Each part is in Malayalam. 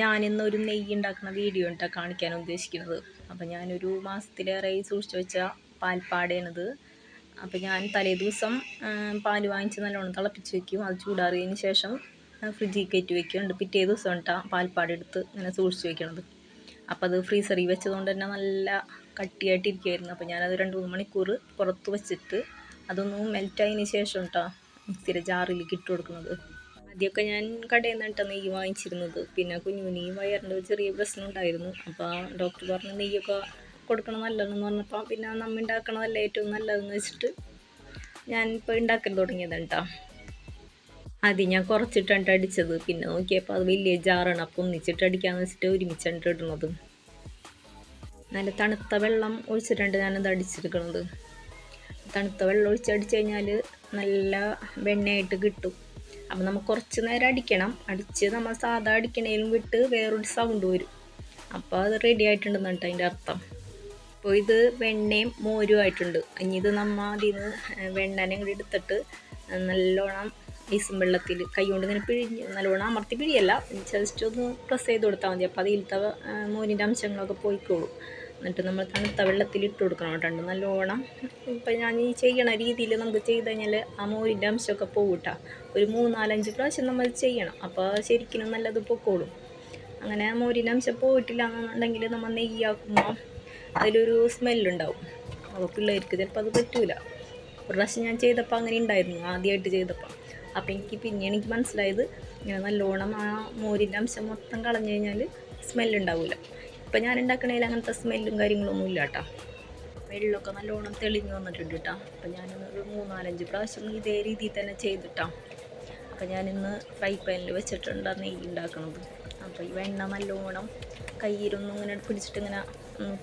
ഞാനിന്ന് ഒരു നെയ്യ് ഉണ്ടാക്കുന്ന വീഡിയോ ഉണ്ടാ കാണിക്കാൻ ഉദ്ദേശിക്കുന്നത്. അപ്പം ഞാനൊരു മാസത്തിലേറെ സൂക്ഷിച്ചു വെച്ച പാൽപ്പാടയാണിത് അപ്പോൾ ഞാൻ തലേ ദിവസം പാൽ വാങ്ങിച്ച് നല്ലോണം തിളപ്പിച്ച് വെക്കും. അത് ചൂടാറിയതിന് ശേഷം ഫ്രിഡ്ജിൽ കയറ്റി വെക്കും എന്നിട്ട് പിറ്റേ ദിവസം ഉണ്ടാ പാൽപ്പാടെടുത്ത് ഇങ്ങനെ സൂക്ഷിച്ച് വെക്കണത്. അപ്പോൾ അത് ഫ്രീസറിൽ വെച്ചതുകൊണ്ട് തന്നെ നല്ല കട്ടിയായിട്ടിരിക്കുമായിരുന്നു അപ്പോൾ ഞാനത് രണ്ട് മൂന്ന് മണിക്കൂർ പുറത്ത് വെച്ചിട്ട് അതൊന്ന് മെൽറ്റായതിന് ശേഷം കേട്ടോ മിക്സിയുടെ ജാറിൽ ഇട്ട് കൊടുക്കുന്നത്. ആദ്യമൊക്കെ ഞാൻ കടയിൽ നിന്നിട്ട് നെയ്യ് വാങ്ങിച്ചിരുന്നത്. പിന്നെ കുഞ്ഞുകുഞ്ഞി വയറിന്റെ ചെറിയ പ്രശ്നം ഉണ്ടായിരുന്നു അപ്പോൾ ഡോക്ടർ പറഞ്ഞു നെയ്യൊക്കെ കൊടുക്കണം നല്ലതെന്ന് പറഞ്ഞപ്പോൾ പിന്നെ നമ്മ ഉണ്ടാക്കണതല്ല ഏറ്റവും നല്ലതെന്ന് വെച്ചിട്ട് ഞാൻ ഇപ്പോൾ ഉണ്ടാക്കാൻ തുടങ്ങിയതാണ് കേട്ടോ ആദ്യം ഞാൻ കുറച്ചിട്ടാണ് അടിച്ചത്. പിന്നെ നോക്കിയപ്പോൾ അത് വലിയ ജാറാണ്. അപ്പം ഒന്നിച്ചിട്ട് അടിക്കാന്ന് വെച്ചിട്ട് ഒരുമിച്ചാണ് ഇടുന്നത്. നല്ല തണുത്ത വെള്ളം ഒഴിച്ചിട്ടുണ്ട് ഞാനത് അടിച്ചെടുക്കുന്നത് തണുത്ത വെള്ളം ഒഴിച്ചടിച്ച് കഴിഞ്ഞാൽ നല്ല വെണ്ണയായിട്ട് കിട്ടും. അപ്പം നമുക്ക് കുറച്ച് നേരം അടിക്കണം. അടിച്ച് നമ്മൾ സാധാ അടിക്കണേലും വിട്ട് വേറൊരു സൗണ്ട് വരും. അപ്പോൾ അത് റെഡി ആയിട്ടുണ്ടെന്ന് കേട്ടോ അതിന്റെ അർത്ഥം. അപ്പോൾ ഇത് വെണ്ണയും മോരും ആയിട്ടുണ്ട്. ഇനി ഇത് നമ്മൾ അതിൽ നിന്ന് വെണ്ണനെ കൂടി എടുത്തിട്ട് നല്ലോണം ഐസും വെള്ളത്തിൽ കൈ കൊണ്ട് ഇങ്ങനെ പിഴിഞ്ഞ് നല്ലോണം അമർത്തി പിഴിയല്ല ജസ്റ്റ് ഒന്ന് പ്രസ് ചെയ്ത് കൊടുത്താൽ മതി. അപ്പോൾ അതിലത്തെ മോരിന്റെ അംശങ്ങളൊക്കെ പോയിക്കോളും. എന്നിട്ട് നമ്മൾ തണുത്ത വെള്ളത്തിൽ ഇട്ട് കൊടുക്കണം കേട്ടോ നല്ലോണം. ഇപ്പം ഞാൻ ഈ ചെയ്യണ രീതിയിൽ നമുക്ക് ചെയ്ത് കഴിഞ്ഞാൽ ആ മോരിന്റെ അംശമൊക്കെ പോകട്ടാ ഒരു മൂന്നാലഞ്ച് പ്രാവശ്യം നമ്മൾ ചെയ്യണം. അപ്പോൾ ശരിക്കും നല്ലത് പൊക്കോളും. അങ്ങനെ ആ മോരിന്റെ അംശം പോയിട്ടില്ല എന്നുണ്ടെങ്കിൽ നമ്മൾ നെയ്യാക്കുമ്പോൾ അതിലൊരു സ്മെല്ലുണ്ടാവും. അപ്പോൾ പിള്ളേർക്ക് ചിലപ്പോൾ അത് പറ്റൂല. ഒരു പ്രാവശ്യം ഞാൻ ചെയ്തപ്പോൾ അങ്ങനെ ഉണ്ടായിരുന്നു ആദ്യമായിട്ട് ചെയ്തപ്പോൾ അപ്പോൾ എനിക്ക് പിന്നെ എനിക്ക് മനസ്സിലായത് ഇങ്ങനെ നല്ലോണം ആ മോരിന്റെ അംശം മൊത്തം കളഞ്ഞു കഴിഞ്ഞാൽ സ്മെല്ലുണ്ടാവില്ല ഇപ്പം ഞാൻ ഉണ്ടാക്കണതിൽ അങ്ങനത്തെ സ്മെല്ലും കാര്യങ്ങളൊന്നും ഇല്ല കേട്ടോ വെള്ളമൊക്കെ നല്ലോണം തെളിഞ്ഞു വന്നിട്ടുണ്ട് കേട്ടോ അപ്പം ഞാനൊരു മൂന്നാലഞ്ച് പ്രാവശ്യം ഇതേ രീതിയിൽ തന്നെ ചെയ്തിട്ടാ. അപ്പം ഞാനിന്ന് ഫ്രൈ പാനിൽ വെച്ചിട്ടുണ്ട് നെയ്യ് ഉണ്ടാക്കണത് അപ്പോൾ ഈ വെണ്ണ നല്ലോണം കയ്യിലൊന്നും ഇങ്ങനെ പിടിച്ചിട്ട് ഇങ്ങനെ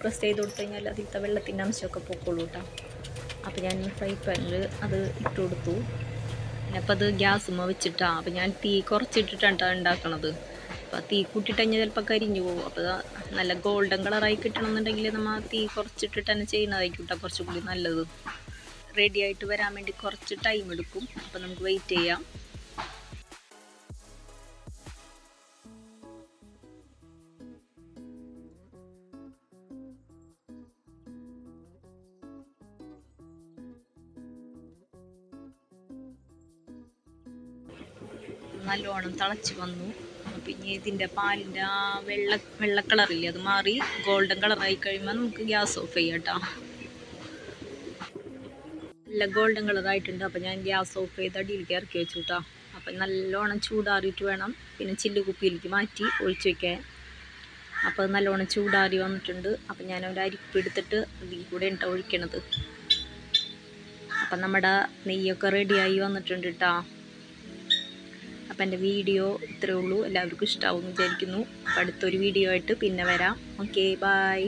പ്രസ് ചെയ്ത് കൊടുത്തു കഴിഞ്ഞാൽ അതിലത്തെ വെള്ളത്തിന്റെ അംശമൊക്കെ പൊക്കോളൂ കേട്ടോ അപ്പോൾ ഞാൻ ഫ്രൈ പാനിൽ അത് ഇട്ട് കൊടുത്തു. അപ്പം അത് ഗ്യാസുമ്മ വെച്ചിട്ടാണ് അപ്പം ഞാൻ തീ കുറച്ചിട്ടിട്ടാണ് ഉണ്ടാക്കണത് അപ്പോൾ തീ കൂട്ടിയിട്ട് കഴിഞ്ഞാൽ ചിലപ്പോൾ കരിഞ്ഞു പോകും. അപ്പോൾ നല്ല ഗോൾഡൻ കളറായി കിട്ടണമെന്നുണ്ടെങ്കിൽ നമ്മൾ തീ കുറച്ചിട്ടിട്ട് തന്നെ ചെയ്യുന്നതായിരിക്കും കേട്ടോ കുറച്ചും കൂടി നല്ലത്. റെഡി ആയിട്ട് വരാൻ വേണ്ടി കുറച്ച് ടൈം എടുക്കും. അപ്പോൾ നമുക്ക് വെയിറ്റ് ചെയ്യാം. നല്ലോണം തിളച്ച് വന്നു. പിന്നെ ഇതിന്റെ പാലിന്റെ ആ വെള്ള വെള്ള കളറില്ലേ അത് മാറി ഗോൾഡൻ കളറായി കഴിയുമ്പോൾ നമുക്ക് ഗ്യാസ് ഓഫ് ചെയ്യാം കേട്ടോ നല്ല ഗോൾഡൻ കളറായിട്ടുണ്ട് അപ്പോൾ ഞാൻ ഗ്യാസ് ഓഫ് ചെയ്ത് അടിയിലേക്ക് ഇറക്കി വെച്ചു കേട്ടോ അപ്പം നല്ലോണം ചൂടാറിയിട്ട് വേണം. പിന്നെ ചില്ല് കുപ്പിയിലേക്ക് മാറ്റി ഒഴിച്ച് വയ്ക്കാൻ അപ്പോൾ നല്ലോണം ചൂടാറി വന്നിട്ടുണ്ട്. അപ്പം ഞാൻ ഒരു അരിപ്പ് എടുത്തിട്ട് ഇതിൽ കൂടെ ഇട്ട ഒഴിക്കണത്. അപ്പം നമ്മുടെ നെയ്യൊക്കെ റെഡിയായി വന്നിട്ടുണ്ട് കേട്ടോ അപ്പം എന്റെ വീഡിയോ ഇത്രയേ ഉള്ളൂ. എല്ലാവർക്കും ഇഷ്ടമാവും വിചാരിക്കുന്നു. അപ്പം അടുത്തൊരു വീഡിയോ ആയിട്ട് പിന്നെ വരാം. Okay bye